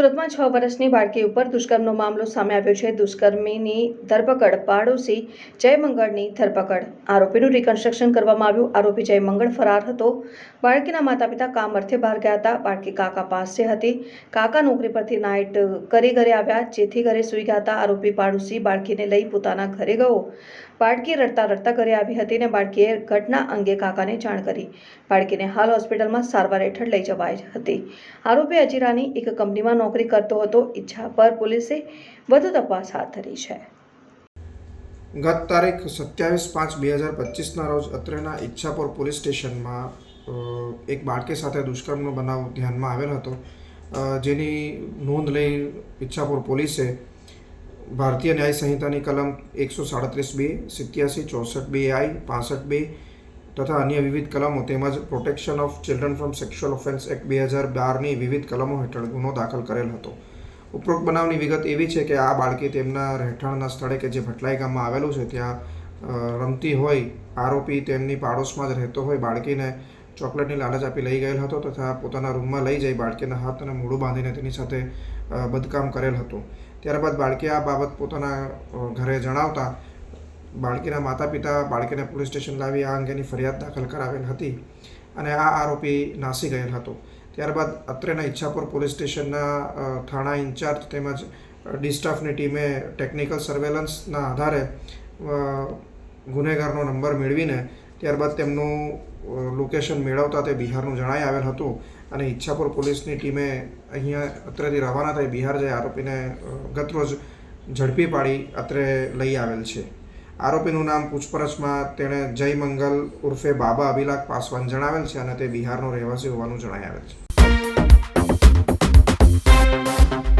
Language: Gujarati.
સુરતમાં છ વર્ષની બાળકી ઉપર દુષ્કર્મનો મામલો સામે આવ્યો છે. દુષ્કર્મીની ધરપકડ પાડોશી જયમંગળની ધરપકડ. આરોપીનું રિકન્સ્ટ્રક્શન કરવામાં આવ્યું. આરોપી જયમંગળ ફરાર હતો. બાળકીના માતા પિતા કામ અર્થે બહાર ગયા હતા. બાળકી કાકા પાસે હતી. કાકા નોકરી પરથી નાઇટ કરી ઘરે આવ્યા. જેથી ઘરે સૂઈ ગયા હતા. આરોપી પાડોશી બાળકીને લઈ પોતાના ઘરે ગયો. બાળકી રડતા રડતા ઘરે આવી હતી અને બાળકીએ ઘટના અંગે કાકાને જાણ કરી. બાળકીને હાલ હોસ્પિટલમાં સારવાર હેઠળ લઈ જવાઈ હતી. આરોપી અજીરાની એક કંપનીમાં નોકરી કરતો હતો, ઈચ્છા પર પોલીસે વધુ તપાસ હાથ ધરી છે. ગત તારીખ સત્યાવીસ પાંચ બે હજાર પચીસના રોજ અત્રેના ઈચ્છાપુર પોલીસ સ્ટેશનમાં એક બાળકી સાથે દુષ્કર્મનો બનાવ ધ્યાનમાં આવેલ હતો. જેની નોંધ લઈ ઈચ્છાપુર પોલીસે ભારતીય ન્યાય સંહિતાની કલમ એકસો સાડત્રીસ બે, સિત્યાસી ચોસઠ બે આઈ, પાસઠ બે તથા અન્ય વિવિધ કલમો તેમજ protection of children from sexual offence act બે હજાર બારની વિવિધ કલમો હેઠળ ગુનો દાખલ કરેલ હતો. ઉપરોક્ત બનાવની વિગત એવી છે કે આ બાળકી તેમના રહેઠાણના સ્થળે કે જે ભટલાઈ ગામમાં આવેલું છે, ત્યાં રમતી હોય, આરોપી તેમની પાડોશમાં જ રહેતો હોય, બાળકીને ચોકલેટની લાલચ આપી લઈ ગયેલ હતો તથા પોતાના રૂમમાં લઈ જઈ બાળકીના હાથ અને મોઢું બાંધીને તેની સાથે બદકામ કરેલ હતું. ત્યારબાદ બાળકીએ આ બાબત પોતાના ઘરે જણાવતા બાળકીના માતા પિતા બાળકીને પોલીસ સ્ટેશન લાવી આ અંગેની ફરિયાદ દાખલ કરાવેલ હતી અને આ આરોપી નાસી ગયેલ હતો. ત્યારબાદ અત્રેના ઈચ્છાપુર પોલીસ સ્ટેશનના થાણા ઇન્ચાર્જ તેમજ ડિસ્ટાફની ટીમે ટેકનિકલ સર્વેલન્સના આધારે ગુનેગારનો નંબર મેળવીને ત્યારબાદ તેમનું લોકેશન મેળવતા તે બિહારનું જણાઈ આવેલ હતું અને ઈચ્છાપુર પોલીસની ટીમે અહીંયા અત્રેથી રવાના થઈ બિહાર જઈ આરોપીને ગતરોજ ઝડપી પાડી અત્રે લઈ આવેલ છે. આરોપીનું નામ પૂછપરછમાં તેણે જય મંગલ ઉર્ફે બાબા અભિલાખ પાસવાન જણાવેલ છે અને તે બિહારનો રહેવાસી હોવાનું જણાય આવેલ છે.